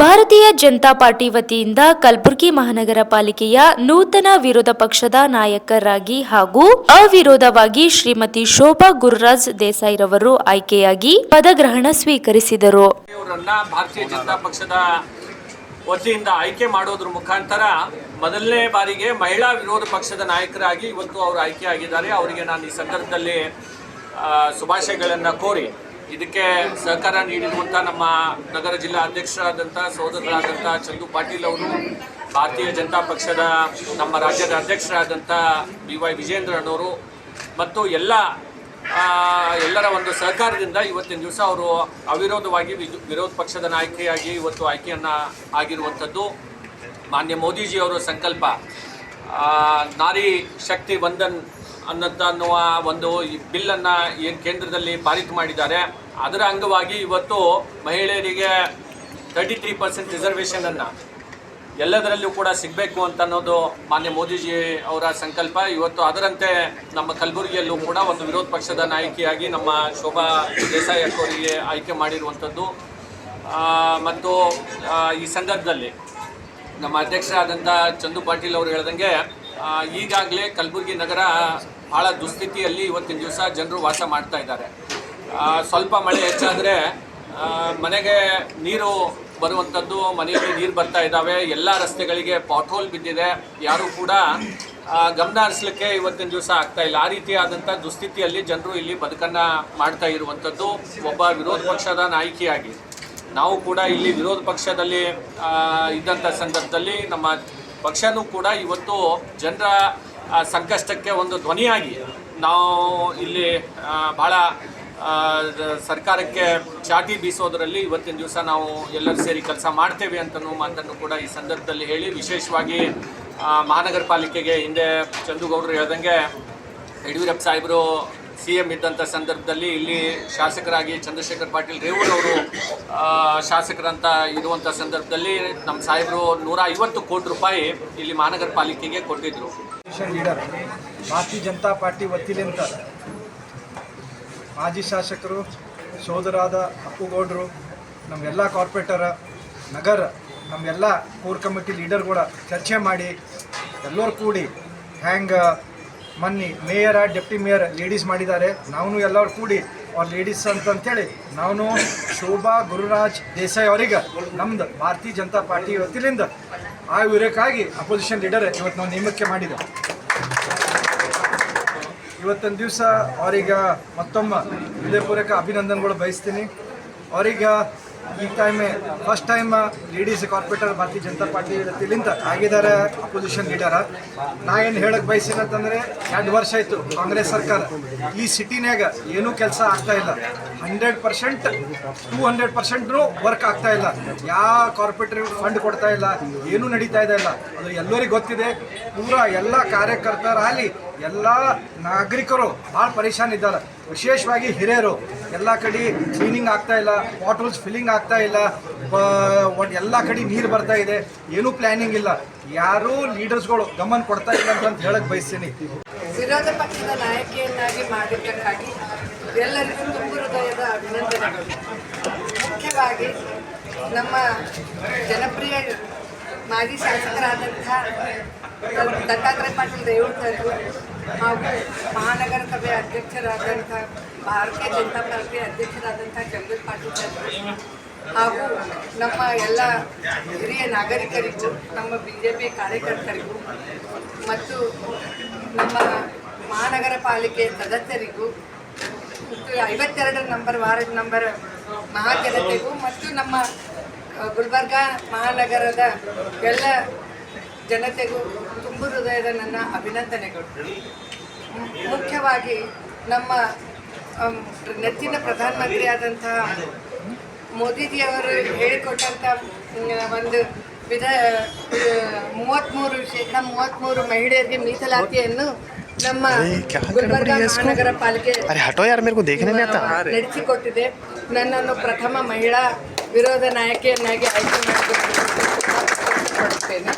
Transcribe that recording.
ಭಾರತೀಯ ಜನತಾ ಪಾರ್ಟಿ ವತಿಯಿಂದ ಕಲಬುರಗಿ ಮಹಾನಗರ ಪಾಲಿಕೆಯ ನೂತನ ವಿರೋಧ ಪಕ್ಷದ ನಾಯಕರಾಗಿ ಹಾಗೂ ಅವಿರೋಧವಾಗಿ ಶ್ರೀಮತಿ ಶೋಭಾ ಗುರುರಾಜ್ ದೇಸಾಯಿರವರು ಆಯ್ಕೆಯಾಗಿ ಪದಗ್ರಹಣ ಸ್ವೀಕರಿಸಿದರು. ಭಾರತೀಯ ಜನತಾ ಪಕ್ಷದ ವತಿಯಿಂದ ಆಯ್ಕೆ ಮಾಡೋದ್ರ ಮುಖಾಂತರ ಮೊದಲನೇ ಬಾರಿಗೆ ಮಹಿಳಾ ವಿರೋಧ ಪಕ್ಷದ ನಾಯಕರಾಗಿ ಇವತ್ತು ಅವರು ಆಯ್ಕೆಯಾಗಿದ್ದಾರೆ. ಅವರಿಗೆ ನಾನು ಈ ಸಂದರ್ಭದಲ್ಲಿ ಶುಭಾಶಯಗಳನ್ನು ಕೋರಿ ಇದಕ್ಕೆ ಸಹಕಾರ ನೀಡಿರುವಂಥ ನಮ್ಮ ನಗರ ಜಿಲ್ಲಾ ಅಧ್ಯಕ್ಷರಾದಂಥ ಸಹೋದರರಾದಂಥ ಚಂದು ಪಾಟೀಲ್ ಅವರು, ಭಾರತೀಯ ಜನತಾ ಪಕ್ಷದ ನಮ್ಮ ರಾಜ್ಯದ ಅಧ್ಯಕ್ಷರಾದಂಥ ಬಿ ವೈ ವಿಜೇಂದ್ರನವರು ಮತ್ತು ಎಲ್ಲ ಎಲ್ಲರ ಒಂದು ಸಹಕಾರದಿಂದ ಇವತ್ತಿನ ದಿವಸ ಅವರು ಅವಿರೋಧವಾಗಿ ವಿರೋಧ ಪಕ್ಷದ ನಾಯಕಿಯಾಗಿ ಇವತ್ತು ಆಯ್ಕೆಯನ್ನು ಆಗಿರುವಂಥದ್ದು. ಮಾನ್ಯ ಮೋದಿಜಿಯವರ ಸಂಕಲ್ಪ ನಾರಿ ಶಕ್ತಿ ವಂದನ್ ಅನ್ನಂತ ಅನ್ನುವ ಒಂದು ಬಿಲ್ಲನ್ನು ಏನು ಕೇಂದ್ರದಲ್ಲಿ ಪಾರಿತ್ ಮಾಡಿದ್ದಾರೆ. ಅದರ ಅಂಗವಾಗಿ ಇವತ್ತು ಮಹಿಳೆಯರಿಗೆ ತರ್ಟಿ ತ್ರೀ ಪರ್ಸೆಂಟ್ ರಿಸರ್ವೇಷನನ್ನು ಎಲ್ಲದರಲ್ಲೂ ಕೂಡ ಸಿಗಬೇಕು ಅಂತ ಅನ್ನೋದು ಮಾನ್ಯ ಮೋದಿಜಿ ಅವರ ಸಂಕಲ್ಪ. ಇವತ್ತು ಅದರಂತೆ ನಮ್ಮ ಕಲಬುರಗಿಯಲ್ಲೂ ಕೂಡ ಒಂದು ವಿರೋಧ ಪಕ್ಷದ ನಾಯಕಿಯಾಗಿ ನಮ್ಮ ಶೋಭಾ ದೇಸಾಯಿ ಅವರಿಗೆ ಆಯ್ಕೆ ಮಾಡಿರುವಂಥದ್ದು. ಮತ್ತು ಈ ಸಂದರ್ಭದಲ್ಲಿ ನಮ್ಮ ಅಧ್ಯಕ್ಷರಾದಂಥ ಚಂದು ಪಾಟೀಲ್ ಅವರು ಹೇಳ್ದಂಗೆ ಈಗಾಗಲೇ ಕಲಬುರಗಿ ನಗರ ಭಾಳ ದುಸ್ಥಿತಿಯಲ್ಲಿ ಇವತ್ತಿನ ದಿವಸ ಜನರು ವಾಸ ಮಾಡ್ತಾ ಇದ್ದಾರೆ. ಸ್ವಲ್ಪ ಮಳೆ ಹೆಚ್ಚಾದರೆ ಮನೆಗೆ ನೀರು ಬರುವಂಥದ್ದು ಮನೆಯಲ್ಲಿ ನೀರು ಬರ್ತಾ ಇದ್ದಾವೆ. ಎಲ್ಲ ರಸ್ತೆಗಳಿಗೆ ಪಾಟ್ಹೋಲ್ ಬಿದ್ದಿದೆ. ಯಾರೂ ಕೂಡ ಗಮನ ಹರಿಸ್ಲಿಕ್ಕೆ ಇವತ್ತಿನ ದಿವಸ ಆಗ್ತಾ ಇಲ್ಲ. ಆ ರೀತಿಯಾದಂಥ ದುಸ್ಥಿತಿಯಲ್ಲಿ ಜನರು ಇಲ್ಲಿ ಬದುಕನ್ನು ಮಾಡ್ತಾ ಇರುವಂಥದ್ದು ಒಬ್ಬ ವಿರೋಧ ಪಕ್ಷದ ನಾಯಕಿಯಾಗಿ. ನಾವು ಕೂಡ ಇಲ್ಲಿ ವಿರೋಧ ಪಕ್ಷದಲ್ಲಿ ಇದ್ದಂಥ ಸಂದರ್ಭದಲ್ಲಿ ನಮ್ಮ ಪಕ್ಷನೂ ಕೂಡ ಇವತ್ತು ಜನರ ಸಂಕಷ್ಟಕ್ಕೆ ಒಂದು ಧ್ವನಿಯಾಗಿ ನಾವು ಇಲ್ಲಿ ಭಾಳ ಸರ್ಕಾರಕ್ಕೆ ಚಾಟಿ ಬೀಸೋದರಲ್ಲಿ ಇವತ್ತಿನ ದಿವಸ ನಾವು ಎಲ್ಲರೂ ಸೇರಿ ಕೆಲಸ ಮಾಡ್ತೇವೆ ಅಂತನೂ ಮಾತನ್ನು ಕೂಡ ಈ ಸಂದರ್ಭದಲ್ಲಿ ಹೇಳಿ, ವಿಶೇಷವಾಗಿ ಮಹಾನಗರ ಪಾಲಿಕೆಗೆ ಹಿಂದೆ ಚಂದುಗೌಡರು ಹೇಳ್ದಂಗೆ ಯಡಿಯೂರಪ್ಪ ಸಾಹೇಬರು ಸಿ ಎಂ ಇದ್ದಂಥ ಸಂದರ್ಭದಲ್ಲಿ ಇಲ್ಲಿ ಶಾಸಕರಾಗಿ ಚಂದ್ರಶೇಖರ್ ಪಾಟೀಲ್ ರೇವೂರವರು ಶಾಸಕರಂತ ಇರುವಂಥ ಸಂದರ್ಭದಲ್ಲಿ ನಮ್ಮ ಸಾಹೇಬರು ನೂರ ಐವತ್ತು ಕೋಟಿ ರೂಪಾಯಿ ಇಲ್ಲಿ ಮಹಾನಗರ ಪಾಲಿಕೆಗೆ ಕೊಟ್ಟಿದ್ದರು ಲೀಡರ್ ಭಾರತೀಯ ಜನತಾ ಪಾರ್ಟಿ ವತಿಲಿಂತ ಮಾಜಿ ಶಾಸಕರು, ಸೋದರಾದ ಅಪ್ಪುಗೌಡರು, ನಮ್ಮೆಲ್ಲ ಕಾರ್ಪೊರೇಟರ, ನಗರ, ನಮ್ಮೆಲ್ಲ ಕೋರ್ ಕಮಿಟಿ ಲೀಡರ್ಗಳ ಚರ್ಚೆ ಮಾಡಿ ಎಲ್ಲರೂ ಕೂಡಿ ಹ್ಯಾಂಗ ಮೊನ್ನೆ, ಮೇಯರ, ಡೆಪ್ಟಿ ಮೇಯರ್ ಲೇಡೀಸ್ ಮಾಡಿದ್ದಾರೆ. ನಾವು ಎಲ್ಲರೂ ಕೂಡಿ ಅವ್ರ ಲೇಡೀಸ್ ಅಂತಂತೇಳಿ ನಾವು ಶೋಭಾ ಗುರುರಾಜ್ ದೇಸಾಯಿ ಅವರಿಗೆ ನಮ್ದು ಭಾರತೀಯ ಜನತಾ ಪಾರ್ಟಿ ವತಿಲಿಂದ ಆ ವಿವರಕ್ಕಾಗಿ ಅಪೋಸಿಷನ್ ಲೀಡರ್ ಇವತ್ತು ನಾವು ನೇಮಕ್ಕೆ ಮಾಡಿದೆ ಇವತ್ತೊಂದು ದಿವಸ ಅವರಿಗೆ ಮತ್ತೊಮ್ಮೆ ಹೃದಯಪೂರ್ವಕ ಅಭಿನಂದನೆಗಳು ಬಯಸ್ತೀನಿ. ಅವ್ರಿಗೆ ಈ time first time ladies corporator Bharatiya Janata Party ವತಿಲಿಂದ ಆಗಿದ್ದಾರೆ ಅಪೋಸಿಷನ್ ಲೀಡರ ನಾ ಏನು ಹೇಳಕ್ಕೆ ಬಯಸಿನ ಅಂತಂದ್ರೆ, ಎರಡು ವರ್ಷ ಆಯಿತು ಕಾಂಗ್ರೆಸ್ ಸರ್ಕಾರ. ಈ ಸಿಟಿನಾಗ ಏನೂ ಕೆಲಸ ಆಗ್ತಾ ಇಲ್ಲ. Hundred percent two hundred percent work ಆಗ್ತಾ ಇಲ್ಲ. ಯಾವ ಕಾರ್ಪೊರೇಟರ್ ಫಂಡ್ ಕೊಡ್ತಾ ಇಲ್ಲ, ಏನೂ ನಡೀತಾ ಇದೆ ಇಲ್ಲ. ಅದು ಎಲ್ಲರಿಗೂ ಗೊತ್ತಿದೆ. ಪೂರ ಎಲ್ಲ ಕಾರ್ಯಕರ್ತರಾಗಲಿ ಎಲ್ಲ ನಾಗರಿಕರು ಭಾಳ ಪರೇಶಾನ್ ಇದ್ದಾರೆ. ವಿಶೇಷವಾಗಿ ಹಿರಿಯರು. ಎಲ್ಲ ಕಡೆ ಕ್ಲೀನಿಂಗ್ ಆಗ್ತಾ ಇಲ್ಲ ಬಾಟಲ್ಸ್ ಫಿಲ್ಲಿಂಗ್ ಆಗ್ತಾ ಇಲ್ಲ ಎಲ್ಲ ಕಡೆ ನೀರು ಬರ್ತಾ ಇದೆ. ಏನೂ ಪ್ಲ್ಯಾನಿಂಗ್ ಇಲ್ಲ. ಯಾರೂ ಲೀಡರ್ಸ್ಗಳು ಗಮನ ಕೊಡ್ತಾ ಇಲ್ಲ ಅಂತ ಹೇಳಕ್ ಬಯಸ್ತೀನಿ. ವಿರೋಧ ಪಕ್ಷದ ನಾಯಕಿಯನ್ನಾಗಿ ಮಾಡಿದ್ದಕ್ಕಾಗಿ ಎಲ್ಲರಿಗೂ ತುಂಬ ಹೃದಯದ ಅಭಿನಂದನೆಗಳು. ಮುಖ್ಯವಾಗಿ ನಮ್ಮ ಜನಪ್ರಿಯ ಮಾಜಿ ಶಾಸಕರಾದಂಥ ದತ್ತಾತ್ರೇಯ ಪಾಟೀಲ್ ರೇವೂರ್ಕರು ಹಾಗೂ ಮಹಾನಗರ ಸಭೆ ಅಧ್ಯಕ್ಷರಾದಂಥ, ಭಾರತೀಯ ಜನತಾ ಪಾರ್ಟಿ ಅಧ್ಯಕ್ಷರಾದಂಥ ಚಂದ್ರ ಪಾಟೀಲ್ ಸರ್. ಹಾಗೂ ನಮ್ಮ ಎಲ್ಲ ಹಿರಿಯ ನಾಗರಿಕರಿಗೂ, ನಮ್ಮ ಬಿ ಜೆ ಪಿ ಕಾರ್ಯಕರ್ತರಿಗೂ ಮತ್ತು ನಮ್ಮ ಮಹಾನಗರ ಪಾಲಿಕೆ ಸದಸ್ಯರಿಗೂ ಐವತ್ತೆರಡು ನಂಬರ್ ವಾರ್ಡ್ ನಂಬರ್ ಮಹಾಜನತೆಗೂ ಮತ್ತು ನಮ್ಮ ಗುಲ್ಬರ್ಗ ಮಹಾನಗರದ ಎಲ್ಲ ಜನತೆಗೂ ತುಂಬು ಹೃದಯದ ನನ್ನ ಅಭಿನಂದನೆಗಳು. ಮುಖ್ಯವಾಗಿ ನಮ್ಮ ನೆಚ್ಚಿನ ಪ್ರಧಾನಮಂತ್ರಿಯಾದಂತಹ ಮೋದಿಜಿಯವರು ಹೇಳಿಕೊಟ್ಟಂಥ ಒಂದು ವಿಧ ಮೂವತ್ತ್ಮೂರು ಶೇಕಡ ಮೂವತ್ತ್ಮೂರು ಮಹಿಳೆಯರಿಗೆ ಮೀಸಲಾತಿಯನ್ನು ನಮ್ಮ ನಗರ ಪಾಲಿಕೆ ನಡೆಸಿಕೊಟ್ಟಿದೆ. ನನ್ನನ್ನು ಪ್ರಥಮ ಮಹಿಳಾ ವಿರೋಧ ನಾಯಕಿಯನ್ನಾಗಿ ಆಯ್ಕೆ ಮಾಡಿಕೊಡುತ್ತೇನೆ